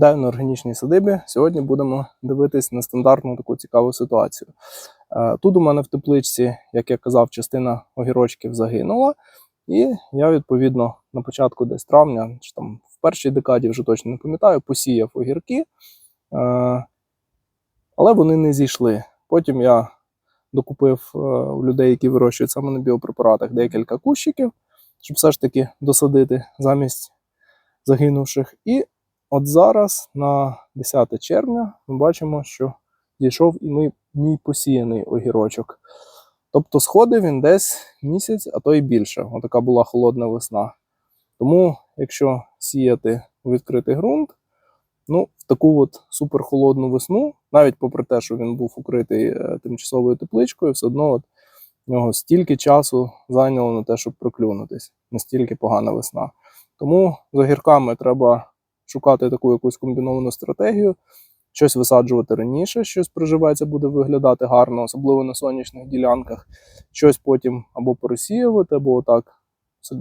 Вітаю на органічній садибі. Сьогодні будемо дивитись на стандартну таку цікаву ситуацію. Е, Тут у мене в тепличці, як я казав, частина огірочків загинула, і я відповідно на початку десь травня, чи там в першій декаді, вже точно не пам'ятаю, посіяв огірки, е, але вони не зійшли. Потім я докупив е, у людей, які вирощують саме на біопрепаратах, декілька кущиків, щоб все ж таки досадити замість загинувших. І От зараз, на 10 червня, ми бачимо, що дійшов і мій, мій посіяний огірочок. Тобто сходив він десь місяць, а то й більше. Отака була холодна весна. Тому, якщо сіяти у відкритий ґрунт, ну, в таку от суперхолодну весну, навіть попри те, що він був укритий е, тимчасовою тепличкою, все одно от в нього стільки часу зайняло на те, щоб проклюнутись. Настільки погана весна. Тому з огірками треба шукати таку якусь комбіновану стратегію, щось висаджувати раніше, щось приживеться, буде виглядати гарно, особливо на сонячних ділянках, щось потім або пересіювати, або отак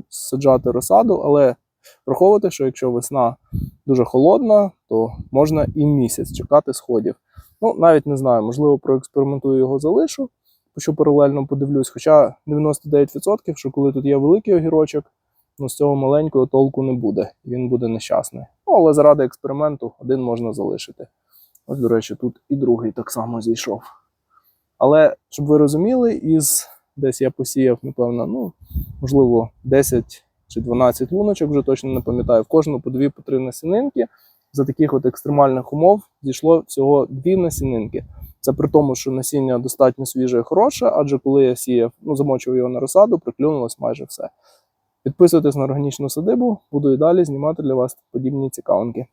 саджати розсаду. Але враховувати, що якщо весна дуже холодна, то можна і місяць чекати сходів. Ну, навіть не знаю, можливо, проекспериментую його залишу, що паралельно подивлюсь. Хоча 99%, що коли тут є великий огірочок, ну з цього маленького толку не буде, він буде нещасний. Ну, але заради експерименту один можна залишити. Ось, до речі, тут і другий так само зійшов. Але щоб ви розуміли, із десь я посіяв, напевно, ну, можливо, 10 чи 12 луночок, вже точно не пам'ятаю, в кожну по дві по три насінинки. За таких от екстремальних умов зійшло всього дві насінинки. Це при тому, що насіння достатньо свіже і хороше, адже коли я сіяв, ну, замочив його на розсаду, приклюнулось майже все. Підписуйтесь на органічну садибу, буду і далі знімати для вас подібні цікавинки.